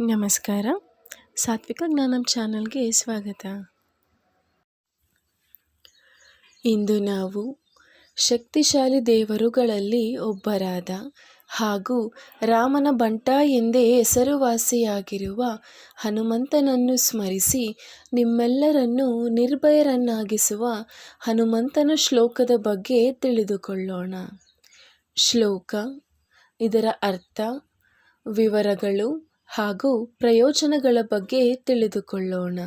ನಮಸ್ಕಾರ. ಸಾತ್ವಿಕ ಜ್ಞಾನಂ ಚಾನಲ್ಗೆ ಸ್ವಾಗತ. ಇಂದು ನಾವು ಶಕ್ತಿಶಾಲಿ ದೇವರುಗಳಲ್ಲಿ ಒಬ್ಬರಾದ ಹಾಗೂ ರಾಮನ ಬಂಟ ಎಂದೇ ಹೆಸರುವಾಸಿಯಾಗಿರುವ ಹನುಮಂತನನ್ನು ಸ್ಮರಿಸಿ ನಿಮ್ಮೆಲ್ಲರನ್ನೂ ನಿರ್ಭಯರನ್ನಾಗಿಸುವ ಹನುಮಂತನ ಶ್ಲೋಕದ ಬಗ್ಗೆ ತಿಳಿದುಕೊಳ್ಳೋಣ. ಶ್ಲೋಕ ಇದರ ಅರ್ಥ ವಿವರಗಳು ಹಾಗೂ ಪ್ರಯೋಜನಗಳ ಬಗ್ಗೆ ತಿಳಿದುಕೊಳ್ಳೋಣ.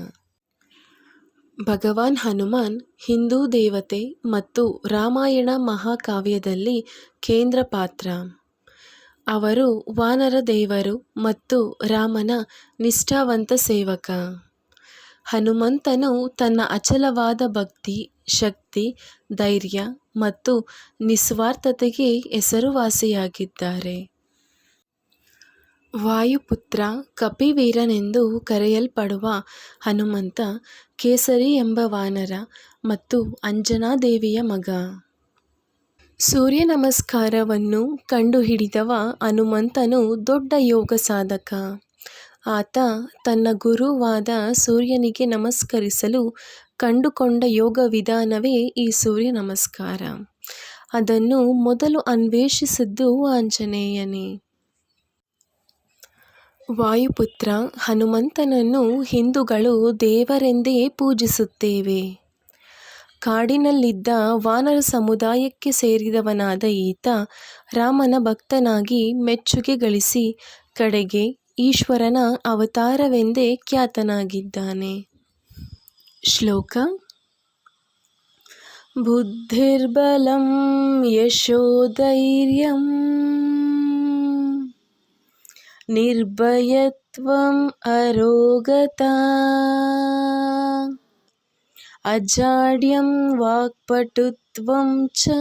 ಭಗವಾನ್ ಹನುಮಾನ್ ಹಿಂದೂ ದೇವತೆ ಮತ್ತು ರಾಮಾಯಣ ಮಹಾಕಾವ್ಯದಲ್ಲಿ ಕೇಂದ್ರ ಪಾತ್ರ. ಅವರು ವಾನರ ದೇವರು ಮತ್ತು ರಾಮನ ನಿಷ್ಠಾವಂತ ಸೇವಕ. ಹನುಮಂತನು ತನ್ನ ಅಚಲವಾದ ಭಕ್ತಿ, ಶಕ್ತಿ, ಧೈರ್ಯ ಮತ್ತು ನಿಸ್ವಾರ್ಥತೆಗೆ ಹೆಸರುವಾಸಿಯಾಗಿದ್ದಾರೆ. ವಾಯುಪುತ್ರ ಕಪಿವೀರನೆಂದು ಕರೆಯಲ್ಪಡುವ ಹನುಮಂತ, ಕೇಸರಿ ಎಂಬ ವಾನರ ಮತ್ತು ಅಂಜನಾದೇವಿಯ ಮಗ. ಸೂರ್ಯ ನಮಸ್ಕಾರವನ್ನು ಕಂಡುಹಿಡಿದವ ಹನುಮಂತನು ದೊಡ್ಡ ಯೋಗ ಸಾಧಕ. ಆತ ತನ್ನ ಗುರುವಾದ ಸೂರ್ಯನಿಗೆ ನಮಸ್ಕರಿಸಲು ಕಂಡುಕೊಂಡ ಯೋಗ ವಿಧಾನವೇ ಈ ಸೂರ್ಯ ನಮಸ್ಕಾರ ಅದನ್ನು ಮೊದಲು ಅನ್ವೇಷಿಸಿದ್ದು ಆಂಜನೇಯನೇ. ವಾಯುಪುತ್ರ ಹನುಮಂತನನ್ನು ಹಿಂದೂಗಳು ದೇವರೆಂದೇ ಪೂಜಿಸುತ್ತೇವೆ. ಕಾಡಿನಲ್ಲಿದ್ದ ವಾನರ ಸಮುದಾಯಕ್ಕೆ ಸೇರಿದವನಾದ ಈತ ರಾಮನ ಭಕ್ತನಾಗಿ ಮೆಚ್ಚುಗೆ ಗಳಿಸಿ ಕಡೆಗೆ ಈಶ್ವರನ ಅವತಾರವೆಂದೇ ಖ್ಯಾತನಾಗಿದ್ದಾನೆ. ಶ್ಲೋಕ ಬುದ್ಧಿರ್ಬಲಂ ಯಶೋಧೈರ್ಯಂ ನಿರ್ಭಯತ್ವಂ ಅರೋಗತಾ ಅಜಾಡ್ಯಂ ವಾಕ್ಪಟುತ್ವಂ ಚ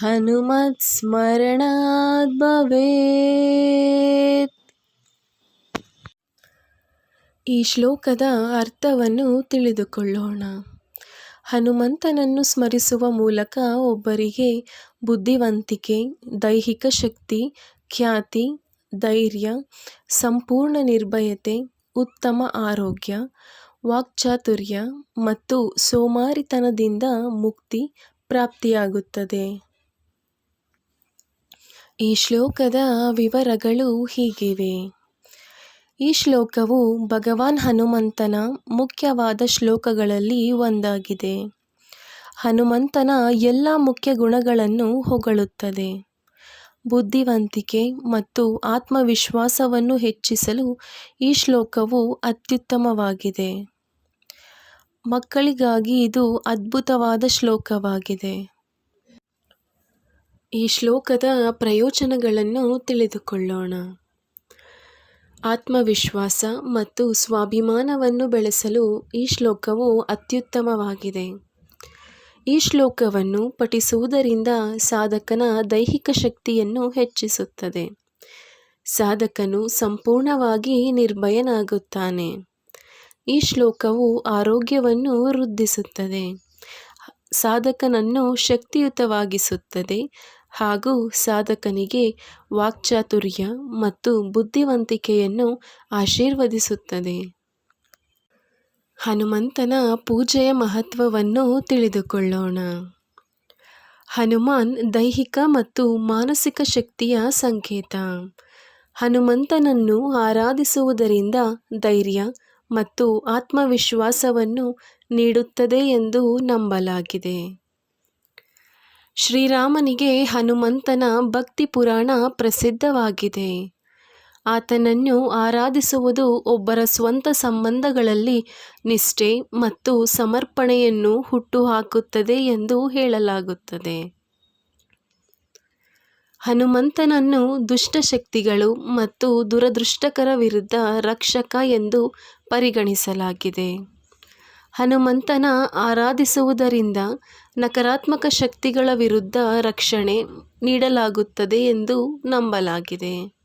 ಹನುಮತ್ ಸ್ಮರಣಾತ್ ಭವೇತ್ ಈ ಶ್ಲೋಕದ ಅರ್ಥವನ್ನು ತಿಳಿದುಕೊಳ್ಳೋಣ ಹನುಮಂತನನ್ನು ಸ್ಮರಿಸುವ ಮೂಲಕ ಒಬ್ಬರಿಗೆ ಬುದ್ಧಿವಂತಿಕೆ, ದೈಹಿಕ ಶಕ್ತಿ, ಖ್ಯಾತಿ, ಧೈರ್ಯ, ಸಂಪೂರ್ಣ ನಿರ್ಭಯತೆ, ಉತ್ತಮ ಆರೋಗ್ಯ, ವಾಕ್ಚಾತುರ್ಯ ಮತ್ತು ಸೋಮಾರಿತನದಿಂದ ಮುಕ್ತಿ ಪ್ರಾಪ್ತಿಯಾಗುತ್ತದೆ. ಈ ಶ್ಲೋಕದ ವಿವರಗಳು ಹೀಗಿವೆ. ಈ ಶ್ಲೋಕವು ಭಗವಾನ್ ಹನುಮಂತನ ಮುಖ್ಯವಾದ ಶ್ಲೋಕಗಳಲ್ಲಿ ಒಂದಾಗಿದೆ. ಹನುಮಂತನ ಎಲ್ಲ ಮುಖ್ಯ ಗುಣಗಳನ್ನು ಹೊಗಳುತ್ತದೆ. ಬುದ್ಧಿವಂತಿಕೆ ಮತ್ತು ಆತ್ಮವಿಶ್ವಾಸವನ್ನು ಹೆಚ್ಚಿಸಲು ಈ ಶ್ಲೋಕವು ಅತ್ಯುತ್ತಮವಾಗಿದೆ. ಮಕ್ಕಳಿಗಾಗಿ ಇದು ಅದ್ಭುತವಾದ ಶ್ಲೋಕವಾಗಿದೆ. ಈ ಶ್ಲೋಕದ ಪ್ರಯೋಜನಗಳನ್ನು ತಿಳಿದುಕೊಳ್ಳೋಣ. ಆತ್ಮವಿಶ್ವಾಸ ಮತ್ತು ಸ್ವಾಭಿಮಾನವನ್ನು ಬೆಳೆಸಲು ಈ ಶ್ಲೋಕವು ಅತ್ಯುತ್ತಮವಾಗಿದೆ. ಈ ಶ್ಲೋಕವನ್ನು ಪಠಿಸುವುದರಿಂದ ಸಾಧಕನ ದೈಹಿಕ ಶಕ್ತಿಯನ್ನು ಹೆಚ್ಚಿಸುತ್ತದೆ. ಸಾಧಕನು ಸಂಪೂರ್ಣವಾಗಿ ನಿರ್ಭಯನಾಗುತ್ತಾನೆ. ಈ ಶ್ಲೋಕವು ಆರೋಗ್ಯವನ್ನು ವೃದ್ಧಿಸುತ್ತದೆ. ಸಾಧಕನನ್ನು ಶಕ್ತಿಯುತವಾಗಿಸುತ್ತದೆ. ಹಾಗೂ ಸಾಧಕನಿಗೆ ವಾಕ್ಚಾತುರ್ಯ ಮತ್ತು ಬುದ್ಧಿವಂತಿಕೆಯನ್ನು ಆಶೀರ್ವದಿಸುತ್ತದೆ. ಹನುಮಂತನ ಪೂಜೆಯ ಮಹತ್ವವನ್ನು ತಿಳಿದುಕೊಳ್ಳೋಣ. ಹನುಮಾನ್ ದೈಹಿಕ ಮತ್ತು ಮಾನಸಿಕ ಶಕ್ತಿಯ ಸಂಕೇತ. ಹನುಮಂತನನ್ನು ಆರಾಧಿಸುವುದರಿಂದ ಧೈರ್ಯ ಮತ್ತು ಆತ್ಮವಿಶ್ವಾಸವನ್ನು ನೀಡುತ್ತದೆ ಎಂದು ನಂಬಲಾಗಿದೆ. ಶ್ರೀರಾಮನಿಗೆ ಹನುಮಂತನ ಭಕ್ತಿ ಪುರಾಣ ಪ್ರಸಿದ್ಧವಾಗಿದೆ. ಆತನನ್ನು ಆರಾಧಿಸುವುದು ಒಬ್ಬರ ಸ್ವಂತ ಸಂಬಂಧಗಳಲ್ಲಿ ನಿಷ್ಠೆ ಮತ್ತು ಸಮರ್ಪಣೆಯನ್ನು ಹುಟ್ಟುಹಾಕುತ್ತದೆ ಎಂದು ಹೇಳಲಾಗುತ್ತದೆ. ಹನುಮಂತನನ್ನು ದುಷ್ಟಶಕ್ತಿಗಳು ಮತ್ತು ದುರದೃಷ್ಟಕರ ವಿರುದ್ಧ ರಕ್ಷಕ ಎಂದು ಪರಿಗಣಿಸಲಾಗಿದೆ. ಹನುಮಂತನ ಆರಾಧಿಸುವುದರಿಂದ ನಕಾರಾತ್ಮಕ ಶಕ್ತಿಗಳ ವಿರುದ್ಧ ರಕ್ಷಣೆ ನೀಡಲಾಗುತ್ತದೆ ಎಂದು ನಂಬಲಾಗಿದೆ.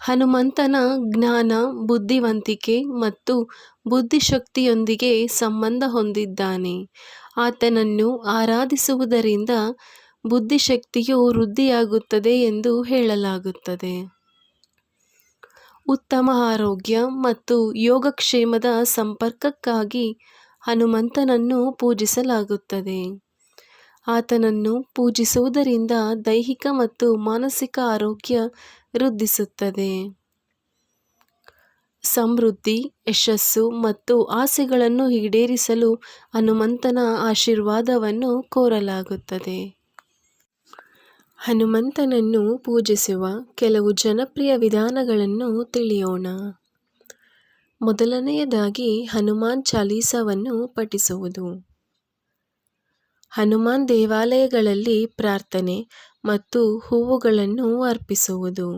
ಹನುಮಂತನ ಜ್ಞಾನ, ಬುದ್ಧಿವಂತಿಕೆ ಮತ್ತು ಬುದ್ಧಿಶಕ್ತಿಯೊಂದಿಗೆ ಸಂಬಂಧ ಹೊಂದಿದ್ದಾನೆ. ಆತನನ್ನು ಆರಾಧಿಸುವುದರಿಂದ ಬುದ್ಧಿಶಕ್ತಿಯು ವೃದ್ಧಿಯಾಗುತ್ತದೆ ಎಂದು ಹೇಳಲಾಗುತ್ತದೆ. ಉತ್ತಮ ಆರೋಗ್ಯ ಮತ್ತು ಯೋಗಕ್ಷೇಮದ ಸಂಪರ್ಕಕ್ಕಾಗಿ ಹನುಮಂತನನ್ನು ಪೂಜಿಸಲಾಗುತ್ತದೆ. ಆತನನ್ನು ಪೂಜಿಸುವುದರಿಂದ ದೈಹಿಕ ಮತ್ತು ಮಾನಸಿಕ ಆರೋಗ್ಯ ವೃದ್ಧಿಸುತ್ತದೆ. ಸಮೃದ್ಧಿ, ಯಶಸ್ಸು ಮತ್ತು ಆಸೆಗಳನ್ನು ಈಡೇರಿಸಲು ಹನುಮಂತನ ಆಶೀರ್ವಾದವನ್ನು ಕೋರಲಾಗುತ್ತದೆ. ಹನುಮಂತನನ್ನು ಪೂಜಿಸುವ ಕೆಲವು ಜನಪ್ರಿಯ ವಿಧಾನಗಳನ್ನು ತಿಳಿಯೋಣ. ಮೊದಲನೆಯದಾಗಿ ಹನುಮಾನ್ ಚಾಲೀಸವನ್ನು ಪಠಿಸುವುದು. ಹನುಮಾನ್ ದೇವಾಲಯಗಳಲ್ಲಿ ಪ್ರಾರ್ಥನೆ ಮತ್ತು ಹೂವುಗಳನ್ನು ಅರ್ಪಿಸುವುದು.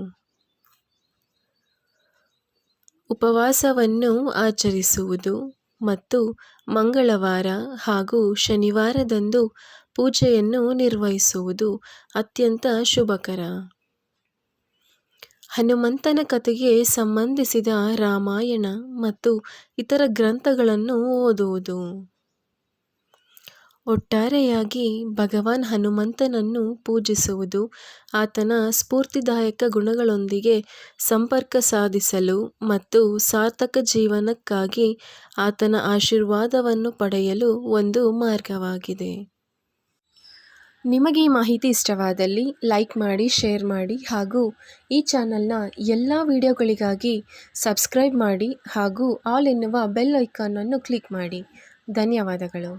ಉಪವಾಸವನ್ನು ಆಚರಿಸುವುದು ಮತ್ತು ಮಂಗಳವಾರ ಹಾಗೂ ಶನಿವಾರದಂದು ಪೂಜೆಯನ್ನು ನಿರ್ವಹಿಸುವುದು ಅತ್ಯಂತ ಶುಭಕರ. ಹನುಮಂತನ ಕಥೆಗೆ ಸಂಬಂಧಿಸಿದ ರಾಮಾಯಣ ಮತ್ತು ಇತರ ಗ್ರಂಥಗಳನ್ನು ಓದುವುದು. ಒಟ್ಟಾರೆಯಾಗಿ ಭಗವಾನ್ ಹನುಮಂತನನ್ನು ಪೂಜಿಸುವುದು ಆತನ ಸ್ಫೂರ್ತಿದಾಯಕ ಗುಣಗಳೊಂದಿಗೆ ಸಂಪರ್ಕ ಸಾಧಿಸಲು ಮತ್ತು ಸಾರ್ಥಕ ಜೀವನಕ್ಕಾಗಿ ಆತನ ಆಶೀರ್ವಾದವನ್ನು ಪಡೆಯಲು ಒಂದು ಮಾರ್ಗವಾಗಿದೆ. ನಿಮಗೆ ಈ ಮಾಹಿತಿ ಇಷ್ಟವಾದಲ್ಲಿ ಲೈಕ್ ಮಾಡಿ, ಶೇರ್ ಮಾಡಿ ಹಾಗೂ ಈ ಚಾನಲ್ನ ಎಲ್ಲ ವಿಡಿಯೋಗಳಿಗಾಗಿ ಸಬ್ಸ್ಕ್ರೈಬ್ ಮಾಡಿ ಹಾಗೂ ಆಲ್ ಎನ್ನುವ ಬೆಲ್ ಐಕಾನನ್ನು ಕ್ಲಿಕ್ ಮಾಡಿ. ಧನ್ಯವಾದಗಳು.